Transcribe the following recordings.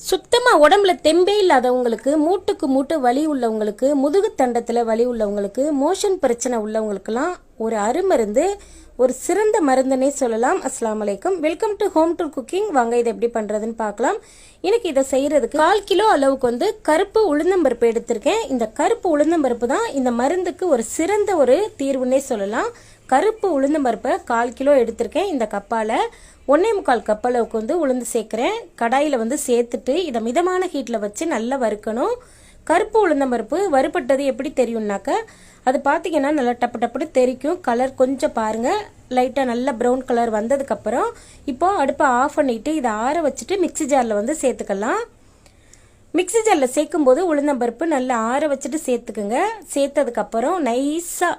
சுத்தமாக உடம்புல தெம்பே இல்லாதவங்களுக்கு மூட்டுக்கு மூட்டு வலி உள்ளவங்களுக்கு முதுகு தண்டத்தில் வலி உள்ளவங்களுக்கு மோஷன் பிரச்சனை உள்ளவங்களுக்கெல்லாம் ஒரு அருமருந்து ஒரு சிறந்த மருந்துனே சொல்லலாம். அஸ்லாம் அலைக்கும். Welcome to home to cooking வாங்க இதை எப்படி பண்ணுறதுன்னு பார்க்கலாம். எனக்கு இதை செய்கிறதுக்கு கால் கிலோ அளவுக்கு வந்து கருப்பு உளுந்தம்பருப்பு எடுத்திருக்கேன். இந்த கருப்பு உளுந்தம்பருப்பு தான் இந்த மருந்துக்கு ஒரு சிறந்த ஒரு தீர்வுன்னே சொல்லலாம். கருப்பு உளுந்தம்பருப்பை கால் கிலோ எடுத்திருக்கேன். இந்த கப்பால் ஒன்றே முக்கால் கப் அளவுக்கு வந்து உளுந்து சேர்க்குறேன். கடாயில் வந்து சேர்த்துட்டு இதை மிதமான ஹீட்டில் வச்சு நல்லா வறுக்கணும். கருப்பு உளுந்தம்பருப்பு வறுபட்டது எப்படி தெரியும்னாக்க அது பார்த்தீங்கன்னா நல்லா டப்பு டப்புனு தெரிக்கும். கலர் கொஞ்சம் பாருங்கள் லைட்டாக நல்ல ப்ரௌன் கலர் வந்ததுக்கப்புறம் இப்போது அடுப்பை ஆஃப் பண்ணிவிட்டு இதை ஆற வச்சுட்டு மிக்ஸி ஜாரில் வந்து சேர்த்துக்கலாம். மிக்ஸி ஜாரில் சேர்க்கும்போது உளுந்தம்பருப்பு நல்லா ஆற வச்சுட்டு சேர்த்துக்குங்க. சேர்த்ததுக்கப்புறம் நைஸாக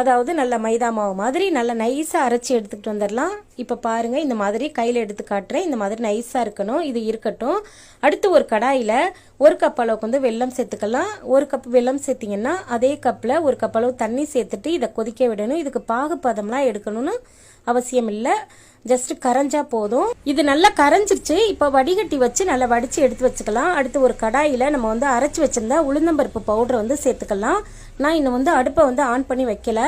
அதாவது நல்ல மைதா மாவு மாதிரி நல்லா நைஸாக அரைச்சி எடுத்துக்கிட்டு வந்துடலாம் இப்போ பாருங்கள் இந்த மாதிரி கையில் எடுத்து காட்டுறேன். இந்த மாதிரி நைஸாக இருக்கணும். இது இருக்கட்டும். அடுத்து ஒரு கடாயில் ஒரு கப் அளவுக்கு வந்து வெல்லம் சேர்த்துக்கலாம். ஒரு கப் வெல்லம் சேர்த்திங்கன்னா அதே கப்பில் ஒரு கப் அளவு தண்ணி சேர்த்துட்டு இதை கொதிக்க விடணும். இதுக்கு பாகுபதம்லாம் எடுக்கணும்னு அவசியம் இல்லை ஜஸ்ட் கரைஞ்சா போதும். இது நல்லா கரைஞ்சிருச்சு. இப்போ வடிகட்டி வச்சு நல்லா வடித்து எடுத்து வச்சுக்கலாம். அடுத்து ஒரு கடாயில் நம்ம வந்து அரைச்சி வச்சுருந்தா உளுந்தம்பருப்பு பவுடரை வந்து சேர்த்துக்கலாம். நான் இன்னும் வந்து அடுப்பை வந்து ஆன் பண்ணி வைக்கல.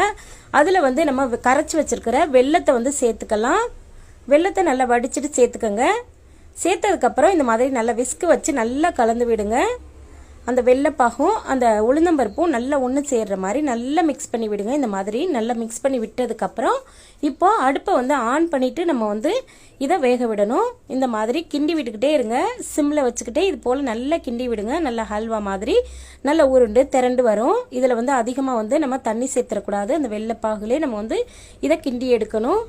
அதில் வந்து நம்ம கரைச்சி வச்சுருக்கிற வெள்ளத்தை வந்து சேர்த்துக்கலாம். வெள்ளத்தை நல்லா வடிச்சிட்டு சேர்த்துக்கோங்க. சேர்த்ததுக்கப்புறம் இந்த மாதிரி நல்லா விஸ்கு வச்சு நல்லா கலந்து விடுங்க. அந்த வெள்ளைப்பாகும் அந்த உளுந்தம்பருப்பும் நல்லா ஒன்று சேர்ற மாதிரி நல்லா மிக்ஸ் பண்ணி விடுங்க. இந்த மாதிரி நல்லா மிக்ஸ் பண்ணி விட்டதுக்கப்புறம் இப்போ அடுப்பை வந்து ஆன் பண்ணிவிட்டு நம்ம வந்து இதை வேக விடணும். இந்த மாதிரி கிண்டி விட்டுக்கிட்டே இருங்க. சிம்மில் வச்சுக்கிட்டே இது போல் நல்லா கிண்டி விடுங்க. நல்லா ஹல்வா மாதிரி நல்லா உருண்டு திரண்டு வரும். இதில் வந்து அதிகமாக வந்து நம்ம தண்ணி சேர்த்துடக்கூடாது. அந்த வெள்ளைப்பாகுலே நம்ம வந்து இதை கிண்டி எடுக்கணும்.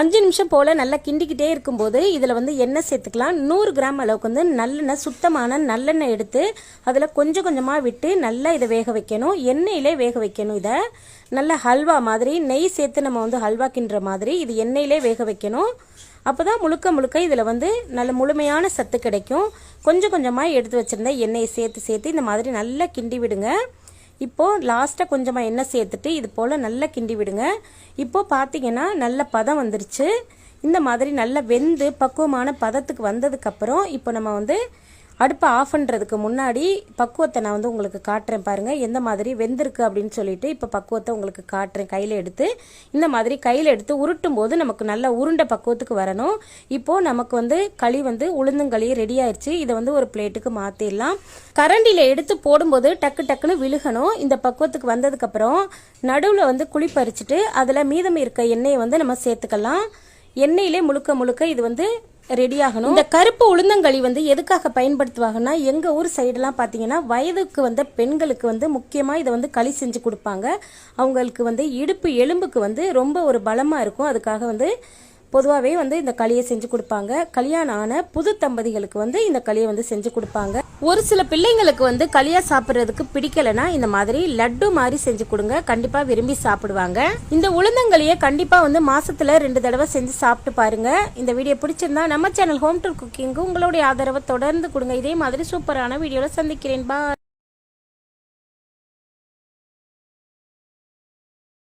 அஞ்சு நிமிஷம் போல் நல்லா கிண்டிக்கிட்டே இருக்கும்போது இதில் வந்து எண்ணெய் சேர்த்துக்கலாம். நூறு கிராம் அளவுக்கு வந்து நல்லெண்ணெய் சுத்தமான நல்லெண்ணெய் எடுத்து அதில் கொஞ்சம் கொஞ்சமாக விட்டு நல்லா இதை வேக வைக்கணும். எண்ணெயிலே வேக வைக்கணும் இதை. நல்ல ஹல்வா மாதிரி நெய் சேர்த்து நம்ம வந்து ஹல்வா கிண்டுற மாதிரி இது எண்ணெயிலே வேக வைக்கணும். அப்போ தான் முழுக்க முழுக்க இதில் வந்து நல்ல முழுமையான சத்து கிடைக்கும். கொஞ்சம் கொஞ்சமாக எடுத்து வச்சுருந்த எண்ணெயை சேர்த்து சேர்த்து இந்த மாதிரி நல்லா கிண்டி விடுங்க. இப்போது லாஸ்ட்டாக கொஞ்சமாக எண்ணெய் சேர்த்துட்டு இது போல் நல்லா கிண்டி விடுங்க. இப்போது பார்த்தீங்கன்னா நல்ல பதம் வந்துருச்சு. இந்த மாதிரி நல்லா வெந்து பக்குவமான பதத்துக்கு வந்ததுக்கப்புறம் இப்போ நம்ம வந்து அடுப்பை ஆஃப் பண்ணுறதுக்கு முன்னாடி பக்குவத்தை நான் வந்து உங்களுக்கு காட்டுறேன் பாருங்கள் எந்த மாதிரி வெந்திருக்கு அப்படின்னு சொல்லிட்டு இப்போ பக்குவத்தை உங்களுக்கு காட்டுறேன். கையில் எடுத்து இந்த மாதிரி கையில் எடுத்து உருட்டும் போது நமக்கு நல்ல உருண்டை பக்குவத்துக்கு வரணும். இப்போது நமக்கு வந்து களி வந்து உளுந்தங்களி ரெடி ஆயிடுச்சு இதை வந்து ஒரு பிளேட்டுக்கு மாற்றிடலாம் கரண்டியில் எடுத்து போடும்போது டக்கு டக்குன்னு விழுகணும். இந்த பக்குவத்துக்கு வந்ததுக்கப்புறம் நடுவில் வந்து குழி பறிச்சுட்டு அதில் மீதம் இருக்க எண்ணெயை வந்து நம்ம சேர்த்துக்கலாம். எண்ணெயிலே முழுக்க முழுக்க இது வந்து ரெடி ஆகணும் இந்த கருப்பு உளுந்தங்களி வந்து எதுக்காக பயன்படுத்துவாங்கன்னா எங்க ஊர் சைடெல்லாம் பார்த்தீங்கன்னா வயதுக்கு வந்த பெண்களுக்கு வந்து முக்கியமாக இதை வந்து களி செஞ்சு கொடுப்பாங்க. அவங்களுக்கு வந்து இடுப்பு எலும்புக்கு வந்து ரொம்ப ஒரு பலமாக இருக்கும். அதுக்காக வந்து பொதுவாகவே வந்து இந்த களியை செஞ்சு கொடுப்பாங்க. கல்யாணம் ஆன புது தம்பதிகளுக்கு வந்து இந்த களியை வந்து செஞ்சு கொடுப்பாங்க. ஒரு சில பிள்ளைங்களுக்கு வந்து களியா சாப்பிட்றதுக்கு பிடிக்கலனா இந்த மாதிரி லட்டு மாதிரி செஞ்சு கொடுங்க. கண்டிப்பாக விரும்பி சாப்பிடுவாங்க. இந்த உளுந்தங்களியை கண்டிப்பாக வந்து மாசத்துல ரெண்டு தடவை செஞ்சு சாப்பிட்டு பாருங்க. இந்த வீடியோ பிடிச்சிருந்தா நம்ம சேனல் ஹோம் டூர் குக்கிங்கு உங்களுடைய ஆதரவை தொடர்ந்து கொடுங்க. இதே மாதிரி சூப்பரான வீடியோவில் சந்திக்கிறேன். பா